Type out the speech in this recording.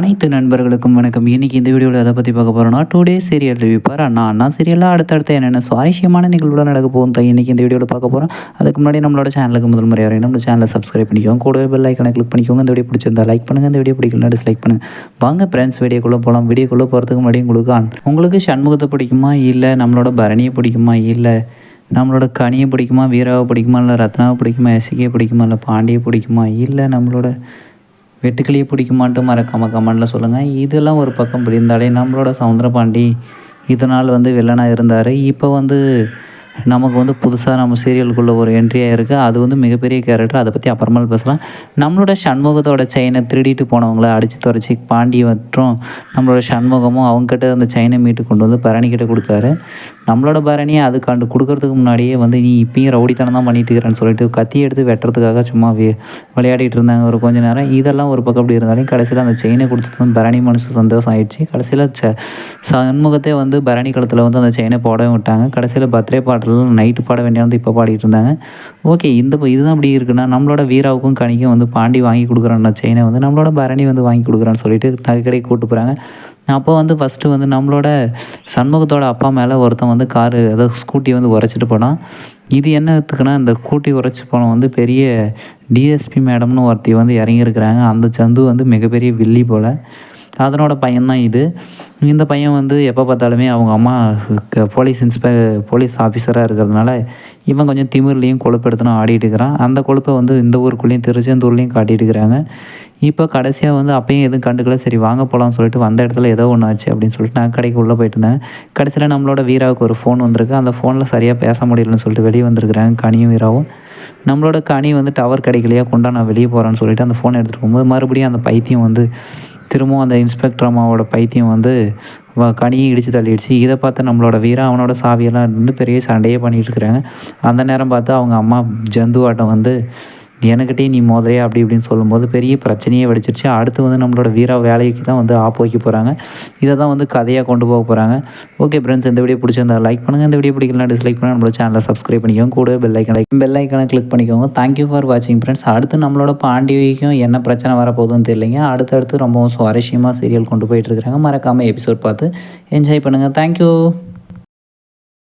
அனைத்து நண்பர்களுக்கும் வணக்கம். இன்றைக்கி இந்த வீடியோவில் எதை பற்றி பார்க்க போகிறோம்னா two days serial review for Anna Anna சீரியலில் அடுத்தடுத்து என்னென்ன சுவாரஸ்யமான நிகழ்வுகள் நடக்க போகும் தான் இன்றைக்கி இந்த வீடியோவில் பார்க்க போகிறோம் அதுக்கு முன்னாடி நம்மளோட சேனலுக்கு முதல் முறை வரையும் நம்ம சேனலை சப்ஸ்கிரைப் பண்ணிக்கோங்க. கூடவே பெல் ஐக்கனை கிளிக் பண்ணிக்கோங்க. இந்த வீடியோ பிடிச்சிருந்தா லைக் பண்ணுங்கள் இந்த வீடியோ பிடிக்கலனா டிஸ்லைக் பண்ணுங்கள் வாங்க ஃப்ரெண்ட்ஸ் வீடியோக்குள்ளே போகலாம் வீடியோக்குள்ளே போகிறதுக்கு முன்னாடி உங்களுக்கு உங்களுக்கு சண்முகத்தை பிடிக்குமா? இல்லை நம்மளோட பரணியை பிடிக்குமா? இல்லை நம்மளோட கனியை பிடிக்குமா? வீராவை பிடிக்குமா? இல்லை ரத்னாவை பிடிக்குமா? எசிகையை பிடிக்குமா? இல்லை பாண்டியை பிடிக்குமா? இல்லை நம்மளோட வெட்டுக்கிளியை பிடிக்குமான்ட்டு மறக்காமல் கமெண்டில் சொல்லுங்கள் இதெல்லாம் ஒரு பக்கம் இருந்தாலே நம்மளோட சவுந்தரபாண்டி இதனால் வந்து வில்லனாக இருந்தார். இப்போ வந்து நமக்கு வந்து புதுசாக நம்ம சீரியலுக்குள்ளே ஒரு என்ட்ரியாக இருக்குது அது வந்து மிகப்பெரிய கேரக்டர் அதை பற்றி அப்புறமா பேசலாம். நம்மளோட சண்முகத்தோட செயினை திருடிட்டு போனவங்கள அடித்து துறைச்சி பாண்டி மற்றும் நம்மளோட சண்முகமும் அவங்ககிட்ட அந்த செயினை மீட்டு கொண்டு வந்து பரணிக்கிட்ட கொடுத்தாரு. நம்மளோட பரணியை அது கண்டு கொடுக்கறதுக்கு முன்னாடியே வந்து நீ இப்பயும் ரவுடித்தனம் தான் பண்ணிட்டு இருக்கிறேன்னு சொல்லிட்டு கத்தி எடுத்து வெட்டுறதுக்காக சும்மா வி- விளையாடிட்டு இருந்தாங்க ஒரு கொஞ்ச நேரம். இதெல்லாம் ஒரு பக்கம் அப்படி இருந்தாலும் கடைசியில் அந்த செயினை கொடுத்தது வந்து பரணி மனசு சந்தோஷம் ஆயிடுச்சு. கடைசியில் ச சண்முகத்தை வந்து பரணி கழுத்தில் வந்து அந்த செயினை போடவே விட்டாங்க. கடைசியில் பர்த்டே பாட்டெல்லாம் நைட்டு பாட வேண்டிய வந்து இப்போ பாடிட்டு இருந்தாங்க. ஓகே இந்த இதுதான் அப்படி இருக்குன்னா நம்மளோட வீராவுக்கும் கனிக்கும் வந்து பாண்டி வாங்கி கொடுக்குறான். செயினை வந்து நம்மளோட பரணி வந்து வாங்கி கொடுக்குறான்னு சொல்லிட்டு நகை கூப்பிட்டு கூட்டு போகிறாங்க அப்போ வந்து ஃபஸ்ட்டு வந்து நம்மளோட சண்முகத்தோட அப்பா மேலே ஒருத்தன் வந்து காரு அதாவது ஸ்கூட்டி வந்து உரைச்சிட்டு போனான். இது என்னத்துக்குன்னா இந்த ஸ்கூட்டி உரைச்சி போன வந்து பெரிய டிஎஸ்பி மேடம்னு ஒருத்தி வந்து இறங்கியிருக்கிறாங்க. அந்த சந்து வந்து மிகப்பெரிய வில்லி போல். அதனோட பையன்தான் இது. இந்த பையன் வந்து எப்போ பார்த்தாலுமே அவங்க அம்மா போலீஸ் இன்ஸ்பெ போலீஸ் ஆஃபீஸராக இருக்கிறதுனால இவன் கொஞ்சம் திமிர்லேயும் கொழுப்பெடுத்துன்னு ஆடிட்டு இருக்கிறான். அந்த கொழுப்பை வந்து இந்த ஊருக்குள்ளேயும் திருச்செந்தூர்லேயும் காட்டிட்டு இருக்கிறாங்க. இப்போ கடைசியாக வந்து அப்பயும் எதுவும் கண்டுக்கல. சரி வாங்க போகலாம்னு சொல்லிட்டு வந்த இடத்துல ஏதோ ஒன்று ஆச்சு அப்படின்னு சொல்லிட்டு நான் கடைக்கு உள்ளே போயிட்டு இருந்தேன். கடைசியில் நம்மளோட வீராவுக்கு ஒரு ஃபோன் வந்திருக்கு. அந்த ஃபோனில் சரியாக பேச முடியலன்னு சொல்லிட்டு வெளியே வந்திருக்கிறாங்க கனியும் வீராவும். நம்மளோட கனி வந்து டவர் கிடைக்கலையா? கொண்டா நான் வெளியே போகிறேன்னு சொல்லிட்டு அந்த ஃபோனை எடுத்துகிட்டு போகும்போது மறுபடியும் அந்த பைத்தியம் வந்து திரும்பவும் அந்த இன்ஸ்பெக்டர் அம்மாவோட பைத்தியம் வந்து வ- கனியை இடித்து தள்ளிடுச்சு. இதை பார்த்து நம்மளோட வீரா அவனோட சாவியெல்லாம் இருந்து பெரிய சண்டையே பண்ணிகிட்டு இருக்கிறாங்க. அந்த நேரம் பார்த்து அவங்க அம்மா ஜந்துவாட்டம் வந்து எனக்கிட்டே நீ மோதிரையா அப்படி இப்படின்னு சொல்லும்போது பெரிய பிரச்சனையே வெடிச்சிருச்சு. அடுத்து வந்து நம்மளோட வீரா வேலைக்கு தான் வந்து ஆப் வைக்க போகிறாங்க இதை தான் வந்து கதையாக கொண்டு போக போகிறாங்க ஓகே ஃப்ரெண்ட்ஸ் இந்த வீடியோ பிடிச்சிருந்தா லைக் பண்ணுங்கள் இந்த வீடியோ பிடிக்கலாம் டிஸ்லைக் பண்ணுங்கள் நம்மளோட சேனலை சப்ஸ்கிரைப் பண்ணிக்கோங்க. கூட பெல் ஐக்கனை பெல் ஐக்கனை கிளிக் பண்ணிக்கோங்க. தேங்க்யூ ஃபார் வாட்சிங் ஃப்ரெண்ட்ஸ் அடுத்து நம்மளோட பாண்டிவிக்கும் என்ன பிரச்சனை வரப்போகுதுன்னு தெரியலைங்க. அடுத்தடுத்து ரொம்பவும் சுவாரஸ்யமாக சீரியல் கொண்டு போயிட்டு இருக்கிறாங்க. மறக்காமல் எபிசோட் பார்த்து என்ஜாய் பண்ணுங்கள் தேங்க்யூ